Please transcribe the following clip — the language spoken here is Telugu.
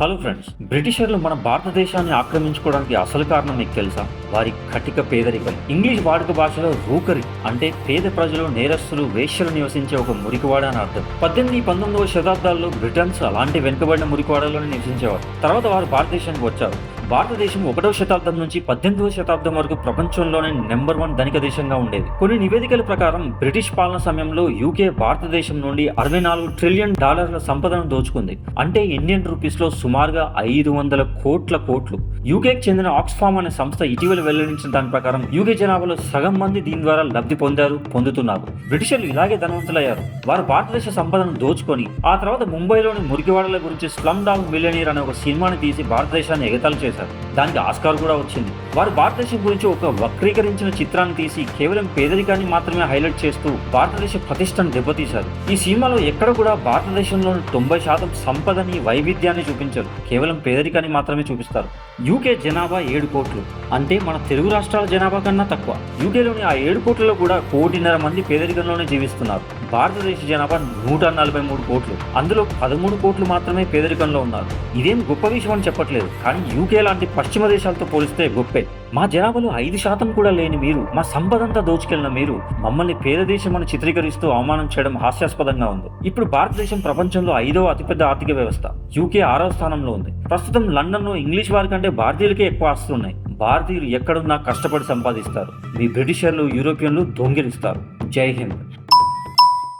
హలో ఫ్రెండ్స్ బ్రిటిషర్లు మన భారతదేశాన్ని ఆక్రమించుకోవడానికి అసలు కారణం మీకు తెలుసా? వారి కటిక పేదరికం. ఇంగ్లీష్ వాడుక భాషలో రూకరి అంటే పేద ప్రజలు నేరస్తులు వేశ్యలు నివసించే ఒక మురికివాడ అని అర్థం. పద్దెనిమిది పంతొమ్మిదవ శతాబ్దాల్లో బ్రిటన్స్ అలాంటి వెనుకబడిన మురికివాడలోనే నివసించేవారు. తర్వాత వారు భారతదేశానికి వచ్చారు. భారతదేశం ఒకటవ శతాబ్దం నుంచి పద్దెనిమిదవ శతాబ్దం వరకు ప్రపంచంలోనే నెంబర్ వన్ ధనిక దేశంగా ఉండేది. కొన్ని నివేదికల ప్రకారం బ్రిటిష్ పాలన సమయంలో యూకే భారతదేశం నుండి అరవై నాలుగు ట్రిలియన్ డాలర్ల సంపదను దోచుకుంది. అంటే ఇండియన్ రూపీస్లో సుమారుగా ఐదు వందల కోట్ల కోట్లు. యూకేకి చెందిన ఆక్స్ఫామ్ అనే సంస్థ ఇటీవల వెల్లడించిన దాని ప్రకారం యూకే జనాభాలో సగం మంది దీని ద్వారా లబ్ధి పొందారు పొందుతున్నారు. బ్రిటిషర్లు ఇలాగే ధనవంతులయ్యారు. వారు భారతదేశ సంపదను దోచుకొని ఆ తర్వాత ముంబైలోని మురికివాడల గురించి స్లమ్ డాగ్ మిలియనీర్ అనే ఒక సినిమాని తీసి భారతదేశాన్ని ఎగతాలు చేశారు. था దానికి ఆస్కార్ కూడా వచ్చింది. వారు భారతదేశం గురించి ఒక వక్రీకరించిన చిత్రాన్ని తీసి కేవలం పేదరికాన్ని మాత్రమే హైలైట్ చేస్తూ భారతదేశ ప్రతిష్టను దెబ్బతీశారు. ఈ సినిమాలో ఎక్కడ కూడా భారతదేశంలో తొంభై శాతం సంపదని వైవిధ్యాన్ని చూపించరు. కేవలం పేదరికాన్ని మాత్రమే చూపిస్తారు. యూకే జనాభా ఏడు కోట్లు. అంటే మన తెలుగు రాష్ట్రాల జనాభా కన్నా తక్కువ. యూకేలోని ఆ ఏడు కోట్లలో కూడా కోటిన్నర మంది పేదరికంలోనే జీవిస్తున్నారు. భారతదేశ జనాభా నూట నలభై మూడు కోట్లు. అందులో పదమూడు కోట్లు మాత్రమే పేదరికంలో ఉన్నారు. ఇదేం గొప్ప విషయం అని చెప్పట్లేదు. కానీ యూకే లాంటి పశ్చిమ దేశాలతో పోలిస్తే గొప్పే. మా జనాభాలో ఐదు శాతం కూడా లేని మీరు మా సంపదంతా దోచుకెళ్ళిన మీరు మమ్మల్ని పేద దేశం అని చిత్రీకరిస్తూ అవమానం చేయడం హాస్యాస్పదంగా ఉంది. ఇప్పుడు భారతదేశం ప్రపంచంలో ఐదవ అతిపెద్ద ఆర్థిక వ్యవస్థ. యూకే ఆరవ స్థానంలో ఉంది. ప్రస్తుతం లండన్లో ఇంగ్లీష్ వారి కంటే భారతీయులకే ఎక్కువ ఆస్తులు ఉన్నాయి. భారతీయులు ఎక్కడున్నా కష్టపడి సంపాదిస్తారు. మీ బ్రిటిషర్లు యూరోపియన్లు దొంగిలిస్తారు. జై హింద్.